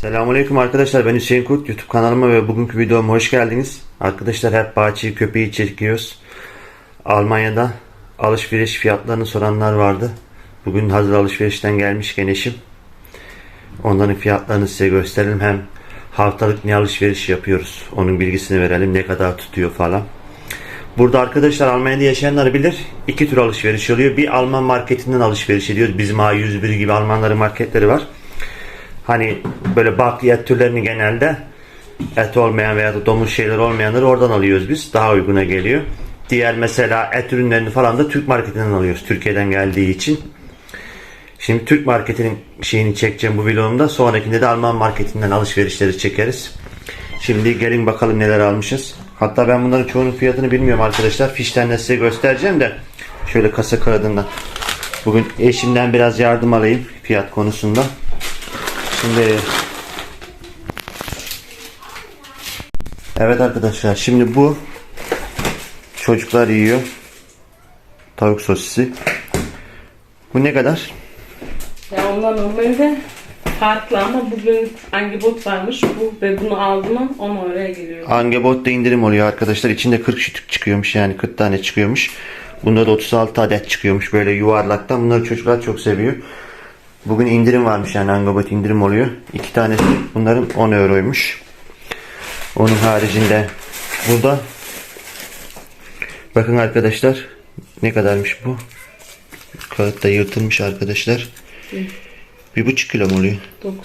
Selamünaleyküm arkadaşlar ben Hüseyin Kurt YouTube kanalıma ve bugünkü videoma hoş geldiniz. Arkadaşlar hep bahçeyi köpeği çekiyoruz. Almanya'da alışveriş fiyatlarını soranlar vardı. Bugün hazır alışverişten gelmişken eşim. Onların fiyatlarını size gösterelim. Hem haftalık ne alışveriş yapıyoruz. Onun bilgisini verelim. Ne kadar tutuyor falan. Burada arkadaşlar Almanya'da yaşayanlar bilir. iki tür alışveriş oluyor. Bir Alman marketinden alışveriş ediyoruz. Bizim A101 gibi Almanların marketleri var. Hani böyle bakliyat türlerini genelde et olmayan veya da domuz şeyler olmayanları oradan alıyoruz biz. Daha uyguna geliyor. Diğer mesela et ürünlerini falan da Türk marketinden alıyoruz. Türkiye'den geldiği için. Şimdi Türk marketinin şeyini çekeceğim bu vlogumda. Sonrakinde de Alman marketinden alışverişleri çekeriz. Şimdi gelin bakalım neler almışız. Hatta ben bunların çoğunun fiyatını bilmiyorum arkadaşlar. Fişten de size göstereceğim de. Şöyle kasa kağıdından. Bugün eşimden biraz yardım alayım fiyat konusunda. Şimdi Evet arkadaşlar şimdi bu çocuklar yiyor. Tavuk sosisi. Bu ne kadar? Ya onlar normalde farklı ama bugün hangi bot varmış bu ve bunu aldı mı onu oraya geliyor. Angebot'ta indirim oluyor arkadaşlar. İçinde 40 şütük çıkıyormuş yani 40 tane çıkıyormuş. Bunda da 36 adet çıkıyormuş böyle yuvarlaktan. Bunları çocuklar çok seviyor. Bugün indirim varmış yani Angebot indirim oluyor. İki tanesi bunların 10 euroymuş. Onun haricinde burada bakın arkadaşlar ne kadarmış bu? Kağıt da yırtılmış arkadaşlar. Bir buçuk kilo mu oluyor?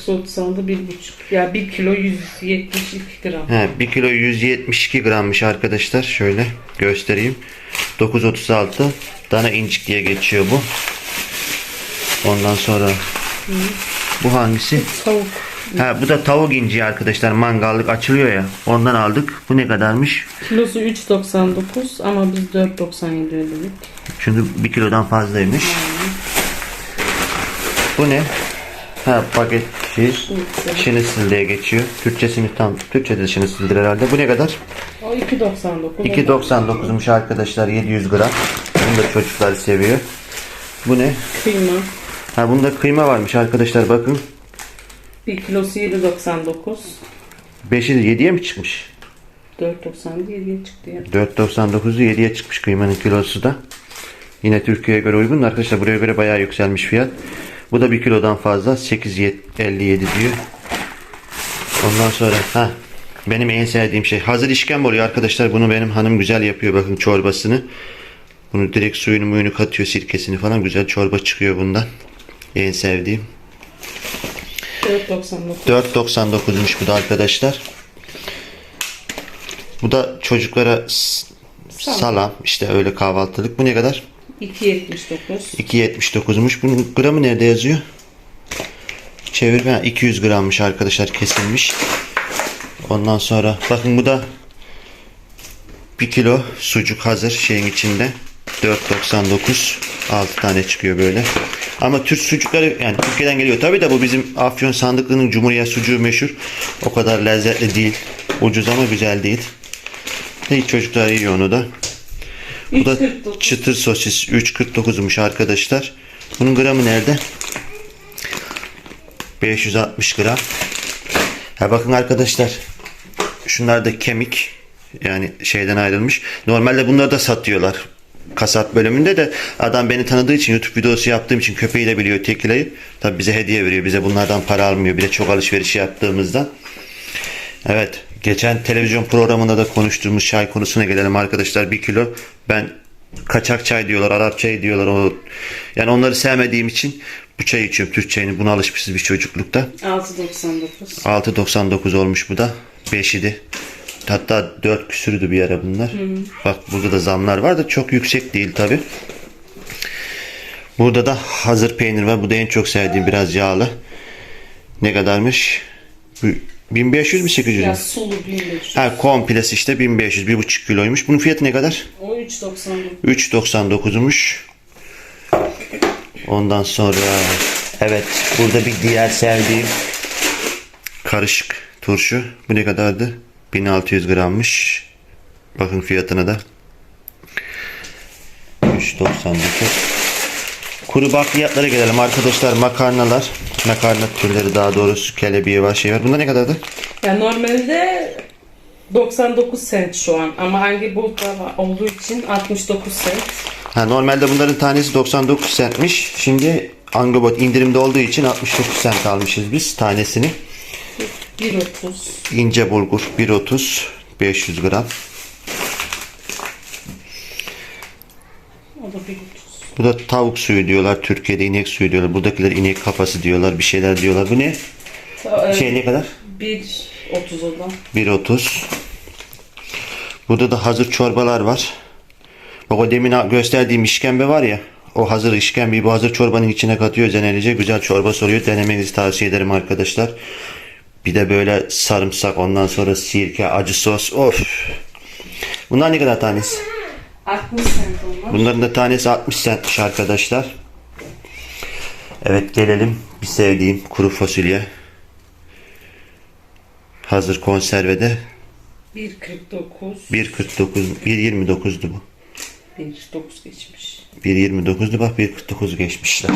9.36 bir buçuk. Ya 1 kilo 172 gram. He, 1 kilo 172 grammış arkadaşlar. Şöyle göstereyim. 9.36 dana incik diye geçiyor bu. Ondan sonra bu hangisi? Tavuk. Ha, bu da tavuk inci arkadaşlar. Mangallık açılıyor ya. Ondan aldık. Bu ne kadarmış? Kilosu 3.99 ama biz 4.97 ödedik. Çünkü 1 kilodan fazlaymış. Bu ne? Ha paket şiş. Şinistil diye geçiyor. Türkçesini tam Türkçede şinistildir herhalde. Bu ne kadar? O 2.99. 2.99'muş arkadaşlar 700 gram. Bunu da çocuklar seviyor. Bu ne? Kıyma. Ha bunda kıyma varmış arkadaşlar bakın. 1 kilosu 7.99. 5'i de 7'ye mi çıkmış? 4.97 7'ye çıktı ya. 4.99'u 7'ye çıkmış kıymanın kilosu da. Yine Türkiye'ye göre uygun. Arkadaşlar buraya göre bayağı yükselmiş fiyat. Bu da 1 kilodan fazla. 8.57 diyor. Ondan sonra ha benim en sevdiğim şey hazır işkembe oluyor arkadaşlar. Bunu benim hanım güzel yapıyor. Bakın çorbasını. Bunu direkt suyunu muyunu katıyor sirkesini falan. Güzel çorba çıkıyor bundan. En sevdiğim. 4.99. 4.99'muş bu da arkadaşlar. Bu da çocuklara Salam. salam işte öyle kahvaltılık. Bu ne kadar? 2.79. 2.79'muş. Bunun gramı nerede yazıyor? Çevirme ha, 200 grammış arkadaşlar kesilmiş. Ondan sonra bakın bu da 1 kilo sucuk hazır şeyin içinde. 4.99 6 tane çıkıyor böyle. Ama Türk sucukları yani Türkiye'den geliyor. Tabi de bu bizim Afyon Sandıklı'nın Cumhuriyet sucuğu meşhur. O kadar lezzetli değil. Ucuz ama güzel değil. Hiç çocuklar yiyor onu da. Bu da 3.49. çıtır sosis 3.49'muş arkadaşlar. Bunun gramı nerede? 560 gram. Ha bakın arkadaşlar. Şunlar da kemik. Yani şeyden ayrılmış. Normalde bunları da satıyorlar. Kasap bölümünde de adam beni tanıdığı için YouTube videosu yaptığım için köpeği de biliyor tekilayı. Tabi bize hediye veriyor. Bize bunlardan para almıyor. Bir de çok alışveriş yaptığımızda. Evet. Geçen televizyon programında da konuştuğumuz çay konusuna gelelim arkadaşlar. Bir kilo. Ben kaçak çay diyorlar, Arap çayı diyorlar. O, yani onları sevmediğim için bu çayı içiyorum. Türk çayını. Buna alışmışız bir çocuklukta. 6.99. 6.99 olmuş bu da. 5 idi. Hatta 4 küsürdü bir ara bunlar. Bak burada da zamlar var da çok yüksek değil tabi. Burada da hazır peynir var. Bu da en çok sevdiğim biraz yağlı. Ne kadarmış? Bu 1500 mi 800 Ya mü? sulu 1500. Ha komplesi işte 1500 1,5 kiloymuş. Bunun fiyatı ne kadar? O 3.99. 3.99'muş. Ondan sonra evet burada bir diğer sevdiğim karışık turşu. Bu ne kadardı? 1600 grammış. Bakın fiyatına da. 3.99. Kuru bakliyatlara gelelim arkadaşlar. Makarnalar. Makarna türleri daha doğrusu kelebeği var şey var. Bunlar ne kadardı? Ya normalde 99 cent şu an ama hangi bulutlar var olduğu için 69 cent. Ha, normalde bunların tanesi 99 centmiş. Şimdi Angobot indirimde olduğu için 69 cent almışız biz tanesini. 1.30. İnce bulgur 1.30 500 gram. O da 1.30. Bu da tavuk suyu diyorlar. Türkiye'de inek suyu diyorlar. Buradakiler inek kafası diyorlar. Bir şeyler diyorlar. Bu ne? Ta- Şey ne kadar? 1.30 o da. 1.30. Burada da hazır çorbalar var. Bak o demin gösterdiğim işkembe var ya. O hazır işkembeyi bu hazır çorbanın içine katıyor zenelice. Güzel çorba soruyor. Denemenizi tavsiye ederim arkadaşlar. Bir de böyle sarımsak ondan sonra sirke, acı sos. Of. Bunlar ne kadar tanesi? 60 cent onlar. Bunların da tanesi 60 centmiş arkadaşlar. Evet gelelim bir sevdiğim kuru fasulye. Hazır konservede 1.49. 1.49 1.29'du bu. 1.9 geçmiş. 1.29'du bak 1.49 geçmişler.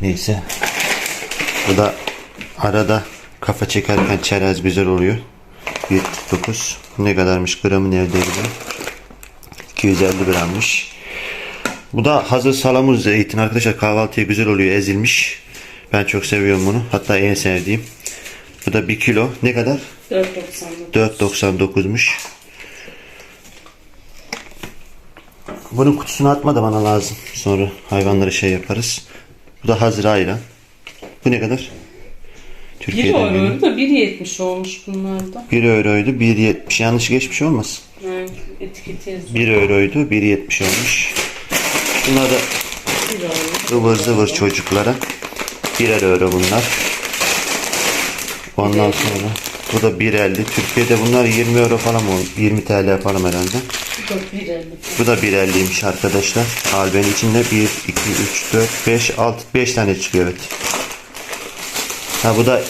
Neyse. Bu da arada kafa çekerken çerez güzel oluyor. 1.49 ne kadarmış gramı neredeydi bu? 250 grammış. Bu da hazır salamur zeytin arkadaşlar kahvaltıya güzel oluyor ezilmiş. Ben çok seviyorum bunu. Hatta en sevdiğim. Bu da 1 kilo. Ne kadar? 4.99. 4.99'muş. Bunun kutusunu atma da bana lazım. Sonra hayvanları şey yaparız. Bu da hazır ayran. Bu ne kadar? 1 Türkiye'den geliyor. euro da 1.70 olmuş bunlarda. 1 euroydu. 1.70. Yanlış geçmiş olmasın? Yani etiketi yazıyor. 1 euroydu. 1.70 olmuş. Bunlar da 1 euro. ıvır zıvır çocuklara. Birer euro bunlar. Ondan sonra bu da 1.50. Türkiye'de bunlar 20 euro falan mı? 20 TL falan herhalde. Bu da 1.50. Bu da 1.50'ymiş arkadaşlar. Albenin içinde 1, 2, 3, 4, 5, 6, 5 tane çıkıyor evet. Ha bu da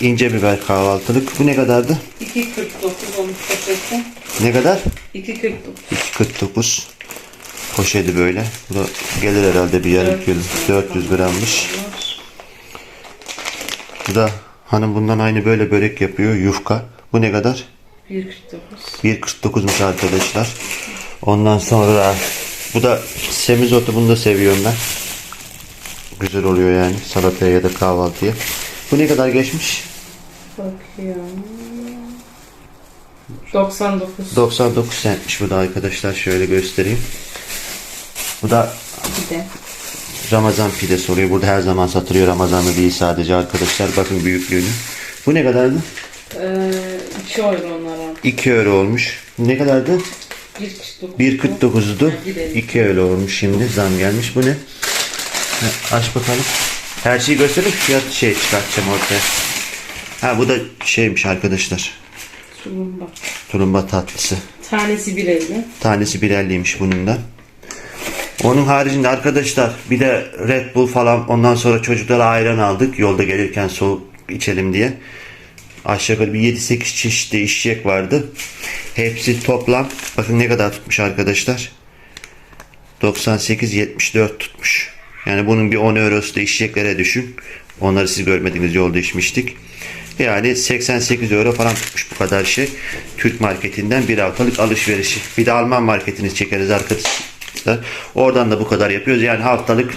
ince biber kahvaltılık. Bu ne kadardı? 2.49 olmuş poşeti. Ne kadar? 2.49. 2.49 poşeti böyle. Bu da gelir herhalde bir yarım kilo. 400 grammış. Bu da hanım bundan aynı böyle börek yapıyor. Yufka. Bu ne kadar? 1.49. 1.49'muş arkadaşlar. Ondan sonra bu da semizotu bunu da seviyorum ben. Güzel oluyor yani salataya ya da kahvaltıya. Bu ne kadar geçmiş? Bakıyorum. 99. 99 centmiş bu da arkadaşlar şöyle göstereyim. Bu da Bir de. Ramazan pidesi oluyor. Burada her zaman satılıyor Ramazan'da değil sadece arkadaşlar. Bakın büyüklüğünü. Bu ne kadardı? Ee, 2 euro onlar abi. 2 euro olmuş. Ne kadardı? 1.49. 1.49'du. Bir de. 2 euro olmuş şimdi. Zam gelmiş. Bu ne? Ha, aç bakalım. Her şeyi gösterip fiyat şey çıkartacağım ortaya. Ha bu da şeymiş arkadaşlar. Tulumba. Tulumba tatlısı. Tanesi 1.50. Tanesi 1.50'ymiş bunun da. Onun haricinde arkadaşlar bir de Red Bull falan ondan sonra çocuklara ayran aldık. Yolda gelirken soğuk içelim diye. Aşağı yukarı bir 7-8 çeşit de içecek vardı. Hepsi toplam bakın ne kadar tutmuş arkadaşlar. 98-74 tutmuş. Yani bunun bir 10 eurosu da içeceklere düşün. Onları siz görmediğiniz yolda içmiştik. Yani 88 euro falan tutmuş bu kadar şey. Türk marketinden bir haftalık alışverişi. Bir de Alman marketini çekeriz arkadaşlar. Oradan da bu kadar yapıyoruz. Yani haftalık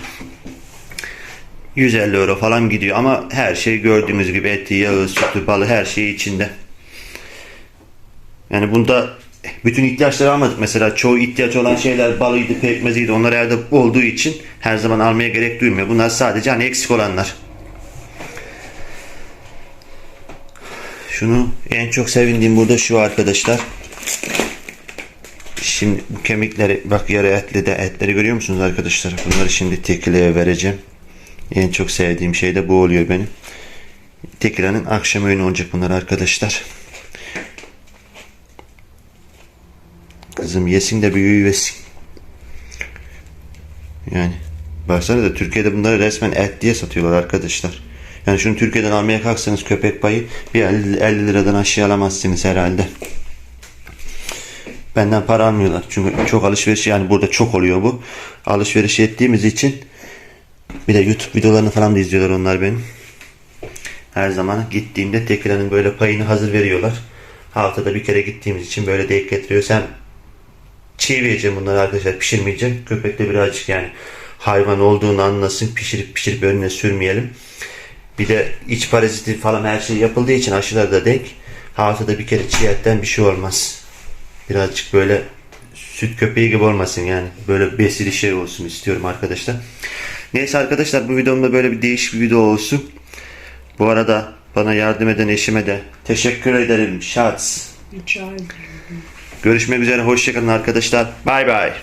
150 euro falan gidiyor ama her şey gördüğünüz gibi eti, yağı, sütü, balı her şey içinde. Yani bunda bütün ihtiyaçları almadık. Mesela çoğu ihtiyaç olan şeyler balıydı, pekmeziydi. Onlar evde olduğu için her zaman almaya gerek duymuyor. Bunlar sadece hani eksik olanlar. Şunu en çok sevindiğim burada şu arkadaşlar. Şimdi bu kemikleri bak yarı etli de etleri görüyor musunuz arkadaşlar? Bunları şimdi tekileye vereceğim. En çok sevdiğim şey de bu oluyor benim. Tekilanın akşam öğünü olacak bunlar arkadaşlar. Kızım yesin de büyüğü yesin. Yani baksana da Türkiye'de bunları resmen et diye satıyorlar arkadaşlar. Yani şunu Türkiye'den almaya kalksanız köpek payı bir 50, 50 liradan aşağı alamazsınız herhalde. Benden para almıyorlar. Çünkü çok alışveriş yani burada çok oluyor bu. Alışveriş ettiğimiz için Bir de YouTube videolarını falan da izliyorlar onlar benim. Her zaman gittiğimde tekilanın böyle payını hazır veriyorlar. Haftada bir kere gittiğimiz için böyle denk getiriyor. Sen çiğ vereceğim bunları arkadaşlar pişirmeyecek. Köpek de birazcık yani hayvan olduğunu anlasın. Pişirip pişirip önüne sürmeyelim. Bir de iç paraziti falan her şey yapıldığı için aşılar da denk. Haftada bir kere çiğ etten bir şey olmaz. Birazcık böyle süt köpeği gibi olmasın yani. Böyle besili şey olsun istiyorum arkadaşlar. Neyse arkadaşlar bu videomda böyle bir değişik bir video olsun. Bu arada bana yardım eden eşime de teşekkür ederim. Şats. Rica ederim. Görüşmek üzere. Hoşçakalın arkadaşlar. Bay bay.